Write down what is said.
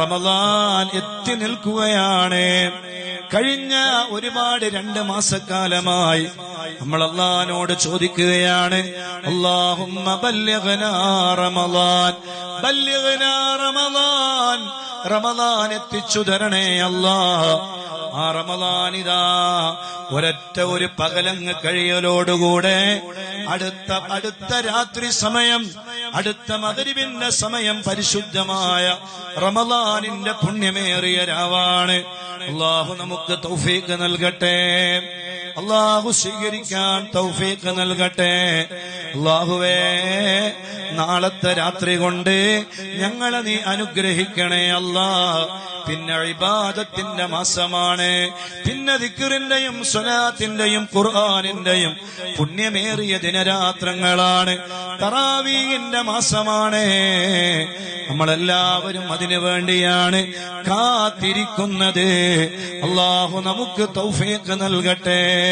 റമദാൻ എത്തി നിൽക്കുകയാണ്. കഴിഞ്ഞ ഒരുപാട് രണ്ട് മാസക്കാലമായി നമ്മൾ അള്ളഹാനോട് ചോദിക്കുകയാണ് റമദാൻ എത്തിച്ചു തരണേ അല്ലാ. ആ റമദാനിതാ ഒരൊറ്റ ഒരു പകലങ്ങ് കഴിയലോടുകൂടെ അടുത്ത അടുത്ത രാത്രി സമയം അടുത്ത മകരിവിന്റെ സമയം പരിശുദ്ധമായ റമദാനിന്റെ പുണ്യമേറിയ രാവാണ്. അള്ളാഹു നമുക്ക് തൗഫീക്ക് നൽകട്ടെ. അള്ളാഹു സ്വീകരിക്കാൻ തൗഫീക്ക് നൽകട്ടെ. അള്ളാഹുവേ നാളത്തെ രാത്രി കൊണ്ട് ഞങ്ങളെ നീ അനുഗ്രഹിക്കണേ അല്ലാ. പിന്നെ ഇബാദത്തിന്റെ മാസമാണ്. പിന്നെ ദിക്കറിന്റെയും സ്വലാത്തിന്റെയും ഖുർആാനിന്റെയും പുണ്യമേറിയ ദിനരാത്രങ്ങളാണ്. തറാവീന്റെ മാസമാണ്. നമ്മളെല്ലാവരും അതിനു വേണ്ടിയാണ് കാത്തിരിക്കുന്നത്. അള്ളാഹു നമുക്ക് തൗഫീഖ് നൽകട്ടെ.